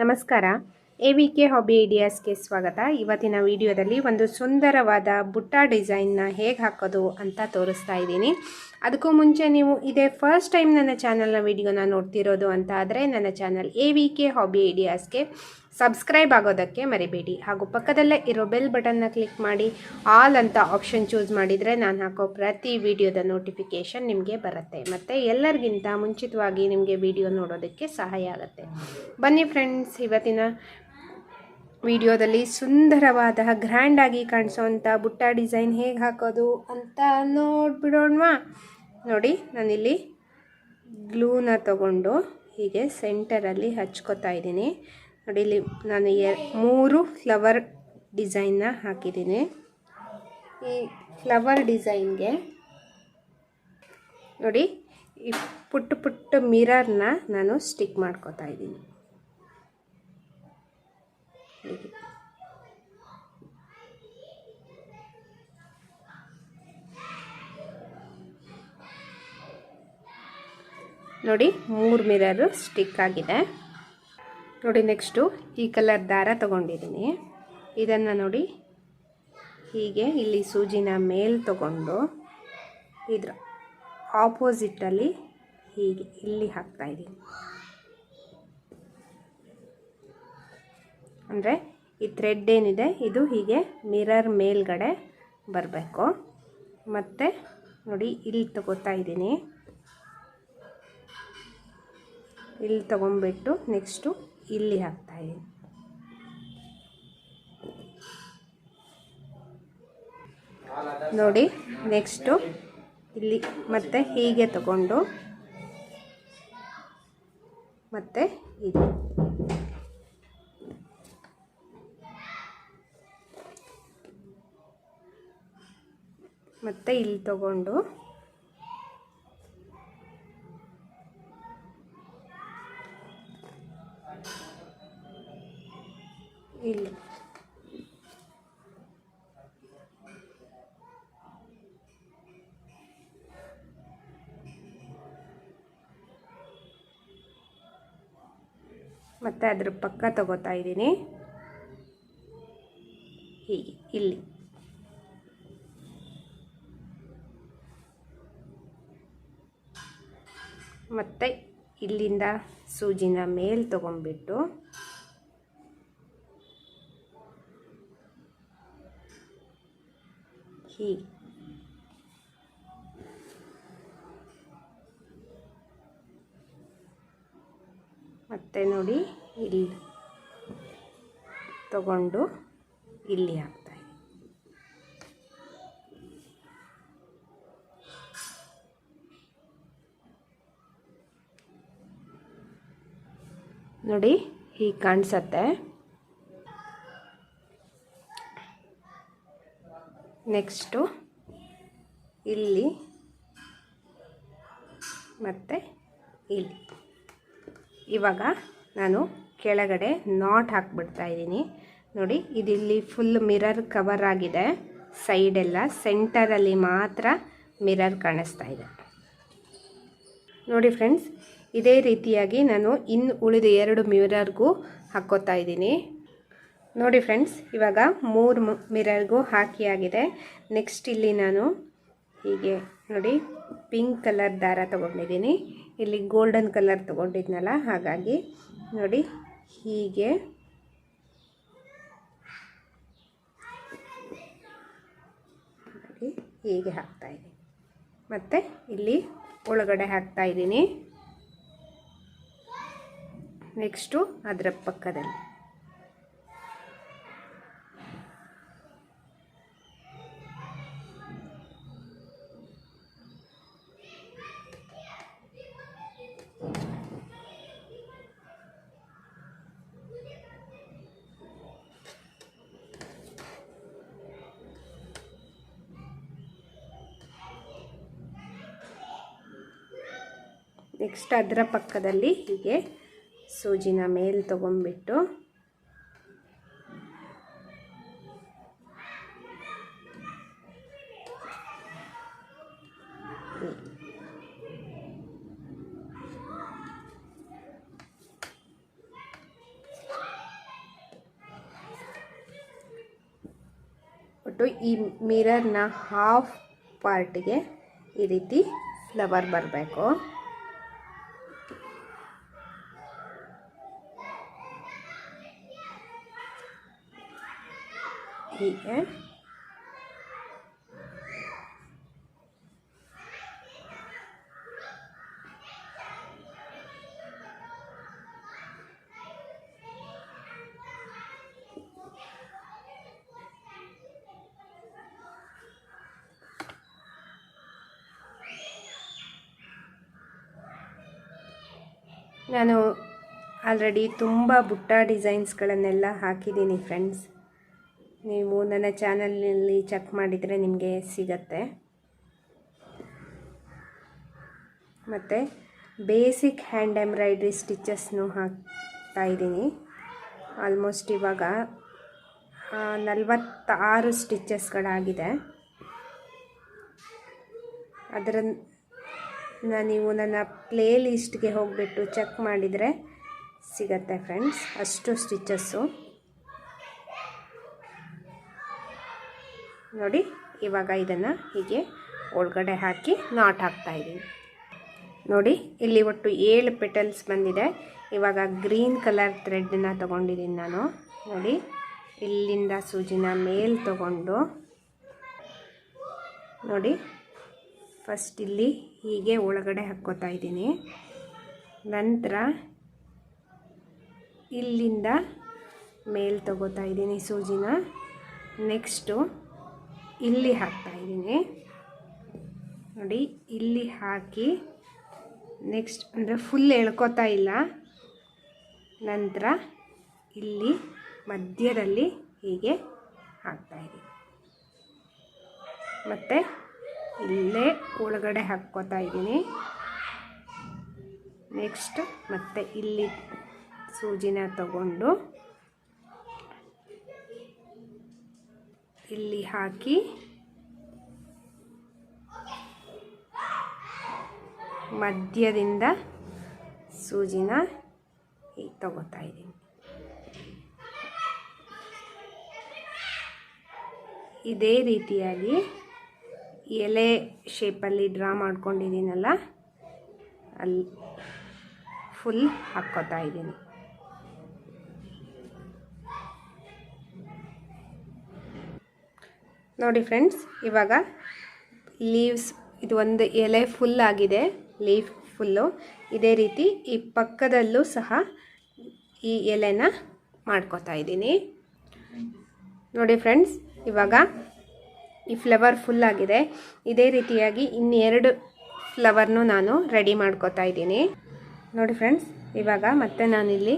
ನಮಸ್ಕಾರ. A V K hobby ಐಡಿಯಾಸ್ಗೆ ಸ್ವಾಗತ. ಇವತ್ತಿನ ವಿಡಿಯೋದಲ್ಲಿ ಒಂದು ಸುಂದರವಾದ ಬುಟ್ಟ ಡಿಸೈನ್ನ ಹೇಗೆ ಹಾಕೋದು ಅಂತ ತೋರಿಸ್ತಾ ಇದ್ದೀನಿ. ಅದಕ್ಕೂ ಮುಂಚೆ ನೀವು ಇದೇ ಫಸ್ಟ್ ಟೈಮ್ ನನ್ನ ಚಾನಲ್ನ ವಿಡಿಯೋನ ನೋಡ್ತಿರೋದು ಅಂತ ಆದರೆ ನನ್ನ channel A V K hobby ಐಡಿಯಾಸ್ಗೆ subscribe ಆಗೋದಕ್ಕೆ ಮರಿಬೇಡಿ. ಹಾಗೂ ಪಕ್ಕದಲ್ಲೇ ಇರೋ ಬೆಲ್ ಬಟನ್ನ ಕ್ಲಿಕ್ ಮಾಡಿ ಆಲ್ ಅಂತ ಆಪ್ಷನ್ ಚೂಸ್ ಮಾಡಿದರೆ ನಾನು ಹಾಕೋ ಪ್ರತಿ ವಿಡಿಯೋದ ನೋಟಿಫಿಕೇಷನ್ ನಿಮಗೆ ಬರುತ್ತೆ. ಮತ್ತು ಎಲ್ಲರಿಗಿಂತ ಮುಂಚಿತವಾಗಿ ನಿಮಗೆ ವಿಡಿಯೋ ನೋಡೋದಕ್ಕೆ ಸಹಾಯ ಆಗುತ್ತೆ. ಬನ್ನಿ ಫ್ರೆಂಡ್ಸ್ ಇವತ್ತಿನ ವಿಡಿಯೋದಲ್ಲಿ ಸುಂದರವಾದ, ಗ್ರ್ಯಾಂಡಾಗಿ ಕಾಣಿಸೋವಂಥ ಬುಟ್ಟ ಡಿಸೈನ್ ಹೇಗೆ ಹಾಕೋದು ಅಂತ ನೋಡ್ಬಿಡೋಣವಾ. ನೋಡಿ, ನಾನಿಲ್ಲಿ ಗ್ಲೂನ ತಗೊಂಡು ಹೀಗೆ ಸೆಂಟರಲ್ಲಿ ಹಚ್ಕೋತಾ ಇದ್ದೀನಿ. ನೋಡಿ, ಇಲ್ಲಿ ನಾನು ಎ, ಮೂರು ಫ್ಲವರ್ ಡಿಸೈನ್ನ ಹಾಕಿದ್ದೀನಿ. ಈ ಫ್ಲವರ್ ಡಿಸೈನ್ಗೆ ನೋಡಿ, ಈ ಪುಟ್ಟ ಪುಟ್ಟ ಮಿರರ್ನ ನಾನು ಸ್ಟಿಕ್ ಮಾಡ್ಕೋತಾ ಇದ್ದೀನಿ. ನೋಡಿ, ಮೂರು ಮಿರರು ಸ್ಟಿಕ್ ಆಗಿದೆ. ನೋಡಿ, ನೆಕ್ಸ್ಟು ಈ ಕಲರ್ ದಾರ ತಗೊಂಡಿದ್ದೀನಿ. ಇದನ್ನು ನೋಡಿ ಹೀಗೆ ಇಲ್ಲಿ ಸೂಜಿನ ಮೇಲೆ ತಗೊಂಡು ಇದ್ರ ಆಪೋಸಿಟಲ್ಲಿ ಹೀಗೆ ಇಲ್ಲಿ ಹಾಕ್ತಾ ಅಂದರೆ ಈ ಥ್ರೆಡ್ ಏನಿದೆ, ಇದು ಹೀಗೆ ಮಿರರ್ ಮೇಲ್ಗಡೆ ಬರಬೇಕು. ಮತ್ತು ನೋಡಿ, ಇಲ್ಲಿ ತಗೋತಾ ಇದ್ದೀನಿ. ಇಲ್ಲಿ ತಗೊಂಬಿಟ್ಟು ನೆಕ್ಸ್ಟು ಇಲ್ಲಿ ಹಾಕ್ತಾ ಇದ್ದೀನಿ. ನೋಡಿ ನೆಕ್ಸ್ಟು ಇಲ್ಲಿ ಮತ್ತೆ ಹೀಗೆ ತಗೊಂಡು, ಮತ್ತೆ ಇದು. ಮತ್ತೆ ಇಲ್ಲಿ ತಗೊಂಡು ಇಲ್ಲಿ. ಮತ್ತು ಅದ್ರ ಪಕ್ಕ ತಗೋತಾ ಇದ್ದೀನಿ. ಹೀಗೆ ಇಲ್ಲಿ. ಮತ್ತು ಇಲ್ಲಿಂದ ಸೂಜಿನ ಮೇಲೆ ತಗೊಂಡ್ಬಿಟ್ಟು ಹೀಗೆ ಮತ್ತೆ ನೋಡಿ ಇಲ್ಲಿ ತಗೊಂಡು ಇಲ್ಲಿ ಹಾಕ್ತಾ ನೋಡಿ, ಹೀಗೆ ಕಾಣಿಸತ್ತೆ. ನೆಕ್ಸ್ಟು ಇಲ್ಲಿ ಮತ್ತು ಇಲ್ಲಿ. ಇವಾಗ ನಾನು ಕೆಳಗಡೆ ನಾಟ್ ಹಾಕ್ಬಿಡ್ತಾ ಇದ್ದೀನಿ. ನೋಡಿ, ಇದಿಲ್ಲಿ ಫುಲ್ ಮಿರರ್ ಕವರ್ ಆಗಿದೆ. ಸೈಡೆಲ್ಲ ಸೆಂಟರಲ್ಲಿ ಮಾತ್ರ ಮಿರರ್ ಕಾಣಿಸ್ತಾ ಇದೆ. ನೋಡಿ ಫ್ರೆಂಡ್ಸ್ ಇದೇ ರೀತಿಯಾಗಿ ನಾನು ಇನ್ನು ಉಳಿದ ಎರಡು ಮಿರರ್ಗೂ ಹಾಕ್ಕೋತಾ ಇದ್ದೀನಿ. ನೋಡಿ ಫ್ರೆಂಡ್ಸ್, ಇವಾಗ ಮೂರು ಮಿರರ್ಗೂ ಹಾಕಿ ಆಗಿದೆ. ನೆಕ್ಸ್ಟ್ ಇಲ್ಲಿ ನಾನು ಹೀಗೆ ನೋಡಿ ಪಿಂಕ್ ಕಲರ್ ದಾರ ತೊಗೊಂಡಿದ್ದೀನಿ. ಇಲ್ಲಿ ಗೋಲ್ಡನ್ ಕಲರ್ ತೊಗೊಂಡಿದ್ನಲ್ಲ, ಹಾಗಾಗಿ ನೋಡಿ ಹೀಗೆ ಹೀಗೆ ಹಾಕ್ತಾಯಿದ್ದೀನಿ ಮತ್ತು ಇಲ್ಲಿ ಒಳಗಡೆ ಹಾಕ್ತಾ ಇದ್ದೀನಿ. ನೆಕ್ಸ್ಟು ಅದರ ಪಕ್ಕದಲ್ಲಿ. ನೆಕ್ಸ್ಟ್ ಅದರ ಪಕ್ಕದಲ್ಲಿ ಹೀಗೆ ಸೂಜಿನ ಮೇಲೆ ತೊಗೊಂಬಿಟ್ಟು ಒಟ್ಟು ಈ ಮಿರರ್ನ ಹಾಫ್ ಪಾರ್ಟಿಗೆ ಈ ರೀತಿ ಫ್ಲವರ್ ಬರಬೇಕು. ಹೀಗೆ ನಾನು ಆಲ್ರೆಡಿ ತುಂಬ ಬುಟ್ಟ ಡಿಸೈನ್ಸ್ಗಳನ್ನೆಲ್ಲ ಹಾಕಿದ್ದೀನಿ ಫ್ರೆಂಡ್ಸ್ ನೀವು ನನ್ನ ಚಾನಲ್ನಲ್ಲಿ ಚೆಕ್ ಮಾಡಿದರೆ ನಿಮಗೆ ಸಿಗತ್ತೆ. ಮತ್ತು ಬೇಸಿಕ್ ಹ್ಯಾಂಡ್ ಎಂಬ್ರಾಯ್ಡ್ರಿ ಸ್ಟಿಚಸ್ನು ಹಾಕ್ತಾ ಇದ್ದೀನಿ. ಆಲ್ಮೋಸ್ಟ್ ಇವಾಗ ನಲ್ವತ್ತಾರು ಸ್ಟಿಚಸ್ಗಳಾಗಿದೆ ಅದರ ನೀವು ನನ್ನ ಪ್ಲೇ ಲಿಸ್ಟ್ಗೆ ಹೋಗಿಬಿಟ್ಟು ಚೆಕ್ ಮಾಡಿದರೆ ಸಿಗತ್ತೆ ಫ್ರೆಂಡ್ಸ್, ಅಷ್ಟು ಸ್ಟಿಚಸ್ಸು ನೋಡಿ, ಇವಾಗ ಇದನ್ನು ಹೀಗೆ ಒಳಗಡೆ ಹಾಕಿ ನಾಟ್ ಹಾಕ್ತಾ ಇದ್ದೀನಿ. ನೋಡಿ, ಇಲ್ಲಿ ಒಟ್ಟು ಏಳು ಪೆಟಲ್ಸ್ ಬಂದಿದೆ. ಇವಾಗ ಗ್ರೀನ್ ಕಲರ್ ಥ್ರೆಡ್ನ ತೊಗೊಂಡಿದ್ದೀನಿ ನಾನು. ನೋಡಿ, ಇಲ್ಲಿಂದ ಸೂಜಿನ ಮೇಲ್ ತಗೊಂಡು, ನೋಡಿ ಫಸ್ಟ್ ಇಲ್ಲಿ ಹೀಗೆ ಒಳಗಡೆ ಹಾಕ್ಕೋತಾ ಇದ್ದೀನಿ. ನಂತರ ಇಲ್ಲಿಂದ ಮೇಲ್ ತಗೋತಾ ಇದ್ದೀನಿ ಸೂಜಿನ. ನೆಕ್ಸ್ಟು ಇಲ್ಲಿ ಹಾಕ್ತಾ ಇದ್ದೀನಿ. ನೋಡಿ, ಇಲ್ಲಿ ಹಾಕಿ ನೆಕ್ಸ್ಟ್ ಅಂದರೆ ಫುಲ್ ಎಳ್ಕೊತಾ ಇಲ್ಲ. ನಂತರ ಇಲ್ಲಿ ಮಧ್ಯದಲ್ಲಿ ಹೀಗೆ ಹಾಕ್ತಾಯಿದ್ದೀನಿ ಮತ್ತು ಇಲ್ಲೇ ಒಳಗಡೆ ಹಾಕ್ಕೋತಾ ಇದ್ದೀನಿ. ನೆಕ್ಸ್ಟ್ ಮತ್ತೆ ಇಲ್ಲಿ ಸೂಜಿನ ತಗೊಂಡು ಇಲ್ಲಿ ಹಾಕಿ. ಮಧ್ಯದಿಂದ ಸೂಜಿನ ಹೀಗೆ ತಗೋತಾ ಇದ್ದೀನಿ. ಇದೇ ರೀತಿಯಾಗಿ ಎಲೆ ಶೇಪಲ್ಲಿ ಡ್ರಾ ಮಾಡ್ಕೊಂಡಿದ್ದೀನಲ್ಲ ಅಲ್ಲಿ ಫುಲ್ ಹಾಕ್ಕೋತಾ ಇದ್ದೀನಿ. ನೋಡಿ ಫ್ರೆಂಡ್ಸ್, ಇವಾಗ ಲೀವ್ಸ್, ಇದು ಒಂದು ಎಲೆ ಫುಲ್ ಆಗಿದೆ ಲೀಫ್ ಫುಲ್ಲು ಇದೇ ರೀತಿ ಈ ಪಕ್ಕದಲ್ಲೂ ಸಹ ಈ ಎಲೆನ ಮಾಡ್ಕೋತಾ ಇದ್ದೀನಿ. ನೋಡಿ ಫ್ರೆಂಡ್ಸ್, ಇವಾಗ ಈ ಫ್ಲವರ್ ಫುಲ್ ಆಗಿದೆ. ಇದೇ ರೀತಿಯಾಗಿ ಇನ್ನೆರಡು ಫ್ಲವರ್ನು ನಾನು ರೆಡಿ ಮಾಡ್ಕೋತಾ ಇದ್ದೀನಿ. ನೋಡಿ ಫ್ರೆಂಡ್ಸ್, ಇವಾಗ ಮತ್ತೆ ನಾನಿಲ್ಲಿ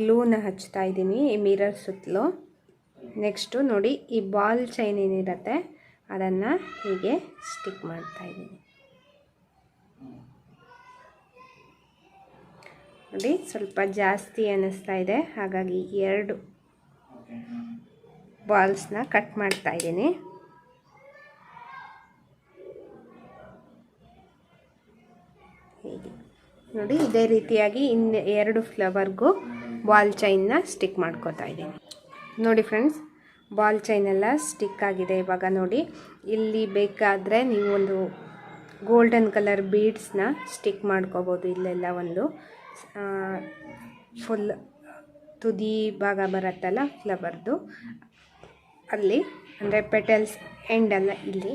ಗ್ಲೂನ ಹಚ್ತಾ ಇದ್ದೀನಿ, ಈ ಮಿರರ್ ಸುತ್ತಲೂ. ನೆಕ್ಸ್ಟು ನೋಡಿ ಈ ಬಾಲ್ ಚೈನ್ ಏನಿರುತ್ತೆ, ಅದನ್ನು ಹೀಗೆ ಸ್ಟಿಕ್ ಮಾಡ್ತಾ ಇದ್ದೀನಿ. ನೋಡಿ, ಸ್ವಲ್ಪ ಜಾಸ್ತಿ ಅನ್ನಿಸ್ತಾ ಇದೆ, ಹಾಗಾಗಿ ಎರಡು ಬಾಲ್ಸ್ನ ಕಟ್ ಮಾಡ್ತಾ ಇದ್ದೀನಿ. ಹೀಗೆ. ನೋಡಿ, ಇದೇ ರೀತಿಯಾಗಿ ಇನ್ನು ಎರಡು ಫ್ಲವರ್ಗೂ ಬಾಲ್ ಚೈನ್ನ ಸ್ಟಿಕ್ ಮಾಡ್ಕೋತಾ ಇದ್ದೀನಿ. ನೋಡಿ ಫ್ರೆಂಡ್ಸ್, ಬಾಲ್ ಚೈನ್ ಎಲ್ಲ ಸ್ಟಿಕ್ ಆಗಿದೆ ಇವಾಗ ನೋಡಿ. ಇಲ್ಲಿ ಬೇಕಾದರೆ ನೀವು ಒಂದು ಗೋಲ್ಡನ್ ಕಲರ್ ಬೀಡ್ಸ್ನ ಸ್ಟಿಕ್ ಮಾಡ್ಕೋಬೋದು ಇಲ್ಲೆಲ್ಲ ಒಂದು. ಫುಲ್ ತುದಿ ಭಾಗ ಬರುತ್ತಲ್ಲ ಫ್ಲವರ್ದು. ಅಲ್ಲಿ ಅಂದರೆ ಪೆಟಲ್ಸ್ ಎಂಡಲ್ಲ ಇಲ್ಲಿ.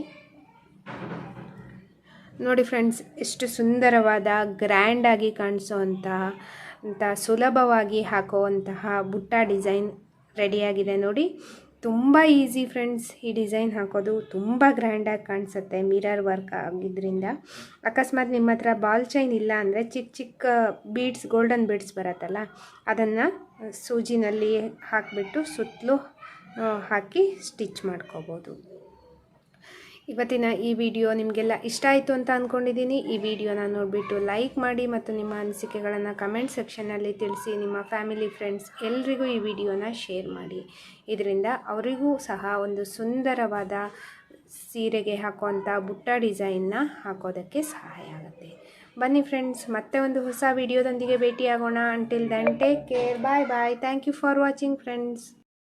ನೋಡಿ ಫ್ರೆಂಡ್ಸ್, ಎಷ್ಟು ಸುಂದರವಾದ ಗ್ರ್ಯಾಂಡಾಗಿ ಕಾಣಿಸೋವಂತಹ ಅಂತ ಸುಲಭವಾಗಿ ಹಾಕುವಂತಹ ಬುಟ್ಟ ಡಿಸೈನ್ ರೆಡಿಯಾಗಿದೆ ನೋಡಿ. ತುಂಬ ಈಸಿ ಫ್ರೆಂಡ್ಸ್ ಈ ಡಿಸೈನ್ ಹಾಕೋದು. ತುಂಬ ಗ್ರ್ಯಾಂಡಾಗಿ ಕಾಣಿಸುತ್ತೆ ಮಿರರ್ ವರ್ಕ್ ಆಗಿದ್ದರಿಂದ ಅಕಸ್ಮಾತ್ ನಿಮ್ಮ ಹತ್ರ ಬಾಲ್ ಚೈನ್ ಇಲ್ಲ ಅಂದರೆ ಚಿಕ್ಕ ಚಿಕ್ಕ ಬೀಡ್ಸ್ ಗೋಲ್ಡನ್ ಬೀಡ್ಸ್ ಬರುತ್ತಲ್ಲ, ಅದನ್ನು ಸೂಜಿನಲ್ಲಿ ಹಾಕಿಬಿಟ್ಟು ಸುತ್ತಲೂ ಹಾಕಿ ಸ್ಟಿಚ್ ಮಾಡ್ಕೋಬೋದು. ಇವತ್ತಿನ ಈ ವಿಡಿಯೋ ನಿಮಗೆಲ್ಲ ಇಷ್ಟ ಆಯಿತು ಅಂತ ಅಂದ್ಕೊಂಡಿದ್ದೀನಿ ಈ ವಿಡಿಯೋನ ನೋಡಿಬಿಟ್ಟು ಲೈಕ್ ಮಾಡಿ ಮತ್ತು ನಿಮ್ಮ ಅನಿಸಿಕೆಗಳನ್ನು ಕಮೆಂಟ್ ಸೆಕ್ಷನ್ನಲ್ಲಿ ತಿಳಿಸಿ ನಿಮ್ಮ ಫ್ಯಾಮಿಲಿ ಫ್ರೆಂಡ್ಸ್ ಎಲ್ರಿಗೂ ಈ ವಿಡಿಯೋನ ಶೇರ್ ಮಾಡಿ. ಇದರಿಂದ ಅವರಿಗೂ ಸಹ ಒಂದು ಸುಂದರವಾದ ಸೀರೆಗೆ ಹಾಕುವಂಥ ಬುಟ್ಟ ಡಿಸೈನ್ನ ಹಾಕೋದಕ್ಕೆ ಸಹಾಯ ಆಗುತ್ತೆ. ಬನ್ನಿ ಫ್ರೆಂಡ್ಸ್ ಮತ್ತೆ ಒಂದು ಹೊಸ ವಿಡಿಯೋದೊಂದಿಗೆ ಭೇಟಿಯಾಗೋಣ. Until then take care bye bye thank you for watching friends